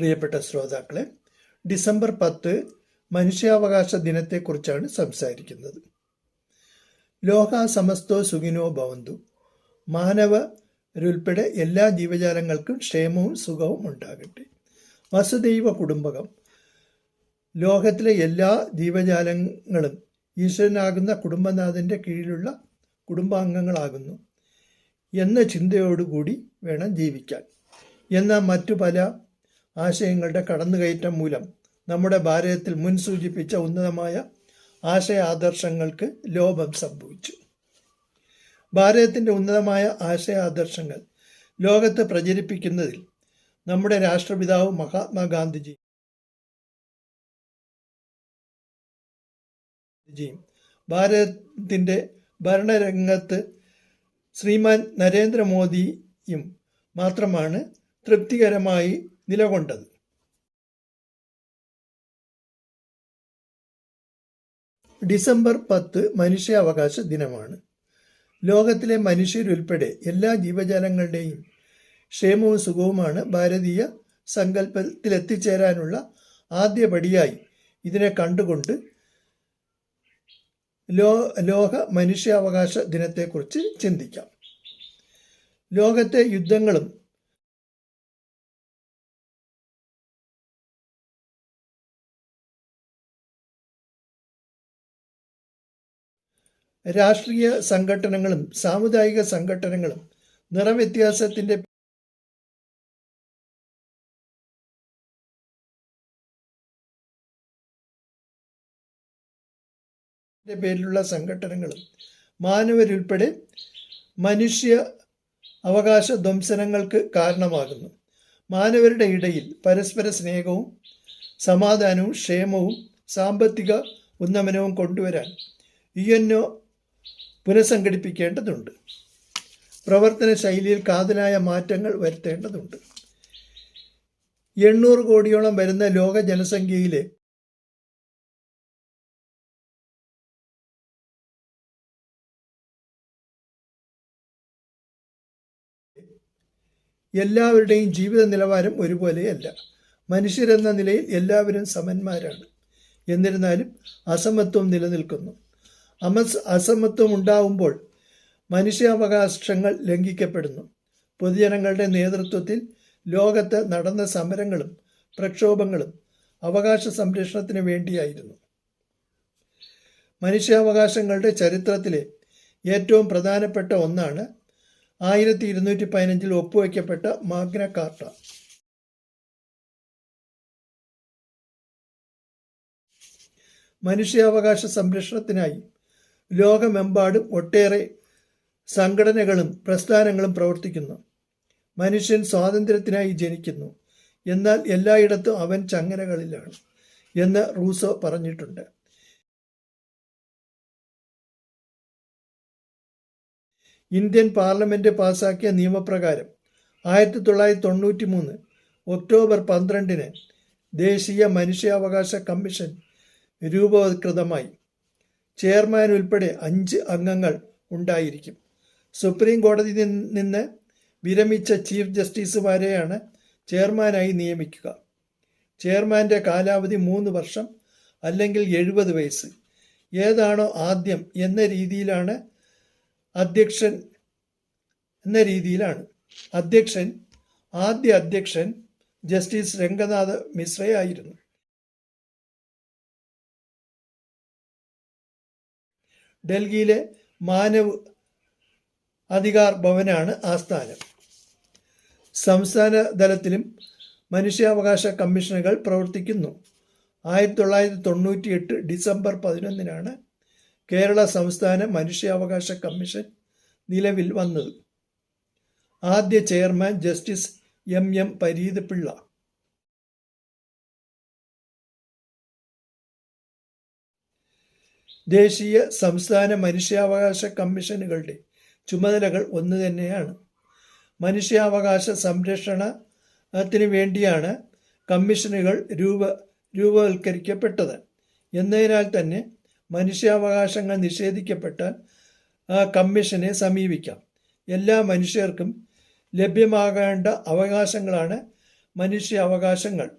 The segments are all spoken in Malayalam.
പ്രിയപ്പെട്ട ശ്രോതാക്കളെ ഡിസംബർ പത്ത് മനുഷ്യാവകാശ ദിനത്തെക്കുറിച്ചാണ് സംസാരിക്കുന്നത്. ലോക സമസ്തോ സുഖിനോ ഭവന്തു. മാനവരുൾപ്പെടെ എല്ലാ ജീവജാലങ്ങൾക്കും ക്ഷേമവും സുഖവും ഉണ്ടാകട്ടെ. വസുദൈവ കുടുംബകം. ലോകത്തിലെ എല്ലാ ജീവജാലങ്ങളും ഈശ്വരനാകുന്ന കുടുംബനാഥന്റെ കീഴിലുള്ള കുടുംബാംഗങ്ങളാകുന്നു എന്ന ചിന്തയോടുകൂടി വേണം ജീവിക്കാൻ. എന്നാൽ മറ്റു പല ആശയങ്ങളുടെ കടന്നുകയറ്റം മൂലം നമ്മുടെ ഭാരതത്തിൽ മുൻ സൂചിപ്പിച്ച ഉന്നതമായ ആശയ ആദർശങ്ങൾക്ക് ലോപം സംഭവിച്ചു. ഭാരതത്തിന്റെ ഉന്നതമായ ആശയ ആദർശങ്ങൾ ലോകത്ത് പ്രചരിപ്പിക്കുന്നതിൽ നമ്മുടെ രാഷ്ട്രപിതാവ് മഹാത്മാഗാന്ധിജി ജിയും ഭാരതത്തിന്റെ ഭരണരംഗത്ത് ശ്രീമാൻ നരേന്ദ്രമോദിയും മാത്രമാണ് തൃപ്തികരമായി നിലകൊണ്ടത്. ഡിസംബർ പത്ത് മനുഷ്യാവകാശ ദിനമാണ്. ലോകത്തിലെ മനുഷ്യരുൾപ്പെടെ എല്ലാ ജീവജാലങ്ങളുടെയും ക്ഷേമവും സുഖവുമാണ് ഭാരതീയ സങ്കല്പത്തിലെത്തിച്ചേരാനുള്ള ആദ്യ പടിയായി ഇതിനെ കണ്ടുകൊണ്ട് ലോ ലോക മനുഷ്യാവകാശ ദിനത്തെക്കുറിച്ച് ചിന്തിക്കാം. ലോകത്തെ യുദ്ധങ്ങളും രാഷ്ട്രീയ സംഘടനകളും സാമുദായിക സംഘടനകളും നിറവ്യത്യാസത്തിന്റെ പേരിലുള്ള സംഘടനകളും മാനവരുൾപ്പെടെ മനുഷ്യ അവകാശ ധ്വംസനങ്ങൾക്ക് കാരണമാകുന്നു. മാനവരുടെ ഇടയിൽ പരസ്പര സ്നേഹവും സമാധാനവും ക്ഷേമവും സാമ്പത്തിക ഉന്നമനവും കൊണ്ടുവരാൻ യു എൻ ഒ പുനഃസംഘടിപ്പിക്കേണ്ടതുണ്ട്. പ്രവർത്തന ശൈലിയിൽ കാതലായ മാറ്റങ്ങൾ വരുത്തേണ്ടതുണ്ട്. എണ്ണൂറ് കോടിയോളം വരുന്ന ലോക ജനസംഖ്യയിലെ എല്ലാവരുടെയും ജീവിത നിലവാരം ഒരുപോലെയല്ല. മനുഷ്യരെന്ന നിലയിൽ എല്ലാവരും സമന്മാരാണ്. എന്നിരുന്നാലും അസമത്വം നിലനിൽക്കുന്നു. അമസ് അസമത്വം ഉണ്ടാവുമ്പോൾ മനുഷ്യാവകാശങ്ങൾ ലംഘിക്കപ്പെടുന്നു. പൊതുജനങ്ങളുടെ നേതൃത്വത്തിൽ ലോകത്ത് നടന്ന സമരങ്ങളും പ്രക്ഷോഭങ്ങളും അവകാശ സംരക്ഷണത്തിന് വേണ്ടിയായിരുന്നു. മനുഷ്യാവകാശങ്ങളുടെ ചരിത്രത്തിലെ ഏറ്റവും പ്രധാനപ്പെട്ട ഒന്നാണ് ആയിരത്തി ഇരുന്നൂറ്റി പതിനഞ്ചിൽ ഒപ്പുവയ്ക്കപ്പെട്ട മാഗ്ന കാർട്ട. മനുഷ്യാവകാശ സംരക്ഷണത്തിനായി ലോകമെമ്പാടും ഒട്ടേറെ സംഘടനകളും പ്രസ്ഥാനങ്ങളും പ്രവർത്തിക്കുന്നു. മനുഷ്യൻ സ്വാതന്ത്ര്യത്തിനായി ജനിക്കുന്നു. എന്നാൽ എല്ലായിടത്തും അവൻ ചങ്ങലകളിലാണ് എന്ന് റൂസോ പറഞ്ഞിട്ടുണ്ട്. ഇന്ത്യൻ പാർലമെന്റ് പാസാക്കിയ നിയമപ്രകാരം ആയിരത്തി തൊള്ളായിരത്തി തൊണ്ണൂറ്റി മൂന്ന് ഒക്ടോബർ പന്ത്രണ്ടിന് ദേശീയ മനുഷ്യാവകാശ കമ്മീഷൻ രൂപവത്കൃതമായി. ചെയർമാൻ ഉൾപ്പെടെ അഞ്ച് അംഗങ്ങൾ ഉണ്ടായിരിക്കും. സുപ്രീം കോടതി നിന്ന് വിരമിച്ച ചീഫ് ജസ്റ്റിസുമാരെയാണ് ചെയർമാനായി നിയമിക്കുക. ചെയർമാന്റെ കാലാവധി മൂന്ന് വർഷം അല്ലെങ്കിൽ എഴുപത് വയസ്സ്. ഏതാണോ ആദ്യം എന്ന രീതിയിലാണ് അധ്യക്ഷൻ എന്ന രീതിയിലാണ്. അധ്യക്ഷൻ ആദ്യ അധ്യക്ഷൻ ജസ്റ്റിസ് രംഗനാഥ് മിശ്രയായിരുന്നു. ഡൽഹിയിലെ മാനവ് അധികാർ ഭവനാണ് ആസ്ഥാനം സംസ്ഥാന തലത്തിലും മനുഷ്യാവകാശ കമ്മീഷനുകൾ പ്രവർത്തിക്കുന്നു. ആയിരത്തി തൊള്ളായിരത്തി തൊണ്ണൂറ്റി എട്ട് ഡിസംബർ പതിനൊന്നിനാണ് കേരള സംസ്ഥാന മനുഷ്യാവകാശ കമ്മീഷൻ നിലവിൽ വന്നത്. ആദ്യ chairman justice M M Pareeth Pillai ദേശീയ സംസ്ഥാന മനുഷ്യാവകാശ കമ്മീഷനുകളുടെ ചുമതലകൾ ഒന്ന് തന്നെയാണ്. മനുഷ്യാവകാശ സംരക്ഷണത്തിന് വേണ്ടിയാണ് കമ്മീഷനുകൾ രൂപ രൂപവൽക്കരിക്കപ്പെട്ടത്. എന്നതിനാൽ തന്നെ മനുഷ്യാവകാശങ്ങൾ നിഷേധിക്കപ്പെട്ടാൽ കമ്മീഷനെ സമീപിക്കാം. എല്ലാ മനുഷ്യർക്കും ലഭ്യമാകേണ്ട അവകാശങ്ങളാണ് മനുഷ്യാവകാശങ്ങൾ.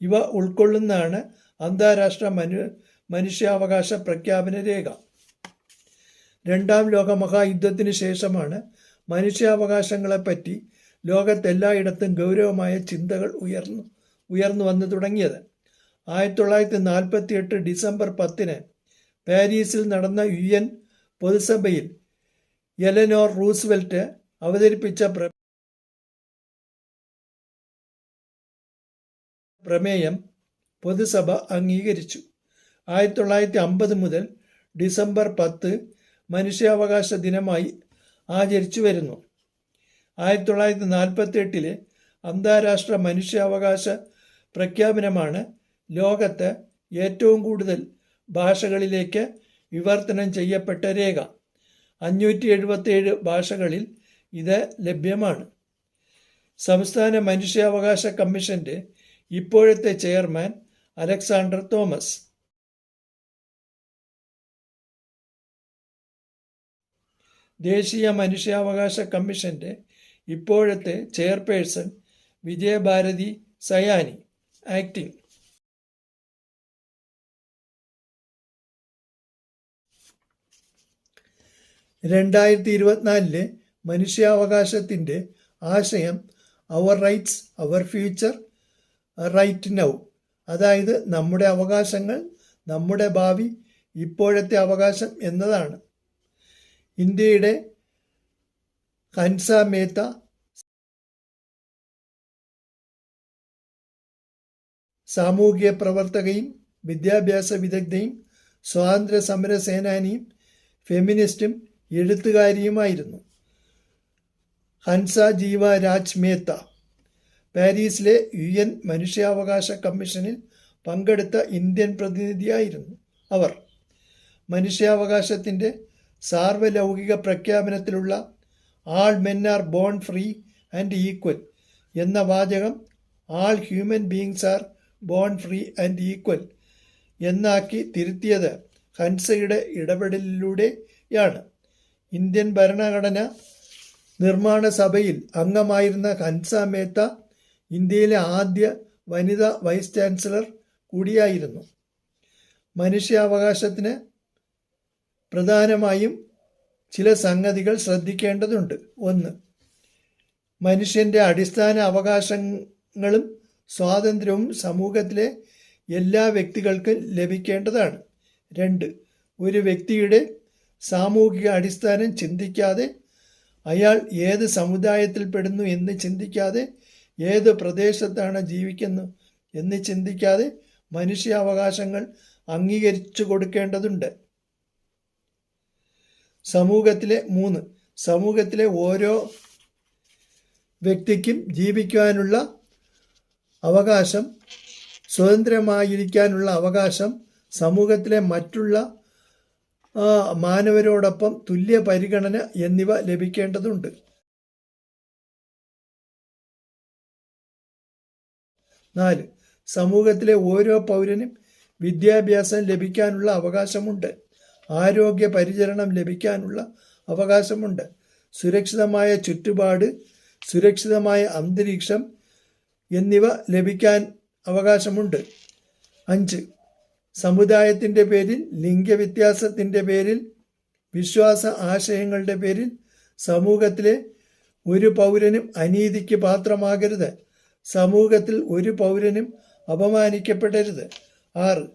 ഇവ ഉൾക്കൊള്ളുന്നതാണ് അന്താരാഷ്ട്ര മനു മനുഷ്യാവകാശ പ്രഖ്യാപന രേഖ. രണ്ടാം ലോക മഹായുദ്ധത്തിന് ശേഷമാണ് മനുഷ്യാവകാശങ്ങളെപ്പറ്റി ലോകത്തെല്ലായിടത്തും ഗൗരവമായ ചിന്തകൾ ഉയർന്നു ഉയർന്നു വന്നു തുടങ്ങിയത്. ആയിരത്തി തൊള്ളായിരത്തി നാൽപ്പത്തി എട്ട് ഡിസംബർ പത്തിന് പാരീസിൽ നടന്ന യു എൻ പൊതുസഭയിൽ എലനോർ റൂസ്വെൽറ്റ് അവതരിപ്പിച്ച പ്ര പ്രമേയം പൊതുസഭ അംഗീകരിച്ചു. ആയിരത്തി തൊള്ളായിരത്തി അമ്പത് മുതൽ ഡിസംബർ പത്ത് മനുഷ്യാവകാശ ദിനമായി ആചരിച്ചു വരുന്നു. ആയിരത്തി തൊള്ളായിരത്തി നാൽപ്പത്തി എട്ടിലെ അന്താരാഷ്ട്ര മനുഷ്യാവകാശ പ്രഖ്യാപനമാണ് ലോകത്ത് ഏറ്റവും കൂടുതൽ ഭാഷകളിലേക്ക് വിവർത്തനം ചെയ്യപ്പെട്ട രേഖ. അഞ്ഞൂറ്റി എഴുപത്തേഴ് ഭാഷകളിൽ ഇത് ലഭ്യമാണ്. സംസ്ഥാന മനുഷ്യാവകാശ കമ്മീഷന്റെ ഇപ്പോഴത്തെ ചെയർമാൻ അലക്സാണ്ടർ തോമസ് ദേശീയ മനുഷ്യാവകാശ കമ്മീഷന്റെ ഇപ്പോഴത്തെ ചെയർപേഴ്സൺ വിജയഭാരതി സയാനി ആക്ടിംഗ് രണ്ടായിരത്തി ഇരുപത്തിനാലിലെ മനുഷ്യാവകാശത്തിന്റെ ആശയം our rights our future right now അതായത് നമ്മുടെ അവകാശങ്ങൾ നമ്മുടെ ഭാവി ഇപ്പോഴത്തെ അവകാശം എന്നതാണ്. ഇന്ത്യയുടെ ഹൻസ മേത്ത സാമൂഹിക പ്രവർത്തകയും വിദ്യാഭ്യാസ വിദഗ്ധയും സ്വാതന്ത്ര്യ സമര സേനാനിയും ഫെമിനിസ്റ്റും എഴുത്തുകാരിയുമായിരുന്നു. ഹൻസ ജീവ രാജ് മേത്ത പാരീസിലെ യു എൻ മനുഷ്യാവകാശ കമ്മീഷനിൽ പങ്കെടുത്ത ഇന്ത്യൻ പ്രതിനിധിയായിരുന്നു അവർ. മനുഷ്യാവകാശത്തിന്റെ സാർവലൗകിക പ്രഖ്യാപനത്തിലുള്ള all men are born free and equal എന്ന വാചകം all human beings are born free and equal എന്നാക്കി തിരുത്തിയത് ഹൻസയുടെ ഇടപെടലിലൂടെയാണ്. ഇന്ത്യൻ ഭരണഘടന നിർമ്മാണ സഭയിൽ അംഗമായിരുന്ന ഹൻസ മേത്ത ഇന്ത്യയിലെ ആദ്യ വനിതാ വൈസ് ചാൻസലർ കൂടിയായിരുന്നു. മനുഷ്യാവകാശത്തിന് പ്രധാനമായും ചില സംഗതികൾ ശ്രദ്ധിക്കേണ്ടതുണ്ട്. ഒന്ന് മനുഷ്യന്റെ അടിസ്ഥാന അവകാശങ്ങളും സ്വാതന്ത്ര്യവും സമൂഹത്തിലെ എല്ലാ വ്യക്തികൾക്കും ലഭിക്കേണ്ടതാണ്. രണ്ട് ഒരു വ്യക്തിയുടെ സാമൂഹിക അടിസ്ഥാനം ചിന്തിക്കാതെ അയാൾ ഏത് സമുദായത്തിൽപ്പെടുന്നു എന്ന് ചിന്തിക്കാതെ ഏത് പ്രദേശത്താണ് ജീവിക്കുന്നു എന്ന് ചിന്തിക്കാതെ മനുഷ്യാവകാശങ്ങൾ അംഗീകരിച്ചു കൊടുക്കേണ്ടതുണ്ട്. സമൂഹത്തിലെ മൂന്ന് സമൂഹത്തിലെ ഓരോ വ്യക്തിക്കും ജീവിക്കുവാനുള്ള അവകാശം സ്വതന്ത്രമായിരിക്കാനുള്ള അവകാശം സമൂഹത്തിലെ മറ്റുള്ള മാനവരോടൊപ്പം തുല്യ പരിഗണന എന്നിവ ലഭിക്കേണ്ടതുണ്ട്. നാല് സമൂഹത്തിലെ ഓരോ പൗരനും വിദ്യാഭ്യാസം ലഭിക്കാനുള്ള അവകാശമുണ്ട്. ആരോഗ്യ പരിചരണം ലഭിക്കാനുള്ള അവകാശമുണ്ട്. സുരക്ഷിതമായ ചുറ്റുപാട് സുരക്ഷിതമായ അന്തരീക്ഷം എന്നിവ ലഭിക്കാൻ അവകാശമുണ്ട്. അഞ്ച് സമുദായത്തിന്റെ പേരിൽ ലിംഗവ്യത്യാസത്തിന്റെ പേരിൽ വിശ്വാസ ആശയങ്ങളുടെ പേരിൽ സമൂഹത്തിലെ ഒരു പൗരനും അനീതിക്ക് പാത്രമാകരുത്. സമൂഹത്തിൽ ഒരു പൗരനും അപമാനിക്കപ്പെടരുത്. ആറ്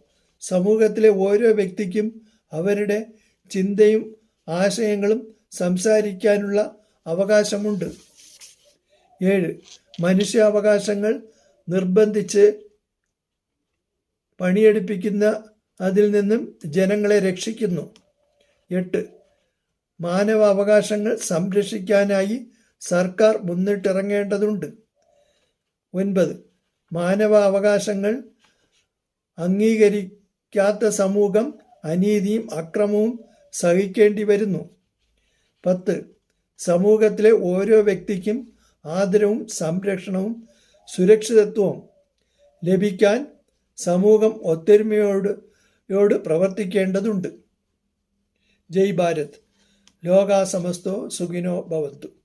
സമൂഹത്തിലെ ഓരോ വ്യക്തിക്കും അവരുടെ ചിന്തയും ആശയങ്ങളും സംസാരിക്കാനുള്ള അവകാശമുണ്ട്. ഏഴ് മനുഷ്യാവകാശങ്ങൾ നിർബന്ധിച്ച് പണിയെടുപ്പിക്കുന്ന അതിൽ നിന്നും ജനങ്ങളെ രക്ഷിക്കുന്നു. എട്ട് മാനവാവകാശങ്ങൾ സംരക്ഷിക്കാനായി സർക്കാർ മുന്നിട്ടിറങ്ങേണ്ടതുണ്ട്. ഒൻപത് മാനവാവകാശങ്ങൾ അംഗീകരിക്കാത്ത സമൂഹം അനീതിയും അക്രമവും സഹിക്കേണ്ടി വരുന്നു. പത്ത്. സമൂഹത്തിലെ ഓരോ വ്യക്തിക്കും ആദരവും സംരക്ഷണവും സുരക്ഷിതത്വവും ലഭിക്കാൻ സമൂഹം ഒത്തൊരുമയോട് യോട് പ്രവർത്തിക്കേണ്ടതുണ്ട്. ജയ് ഭാരത്. ലോകാസമസ്തോ സുഖിനോ ഭവന്തു.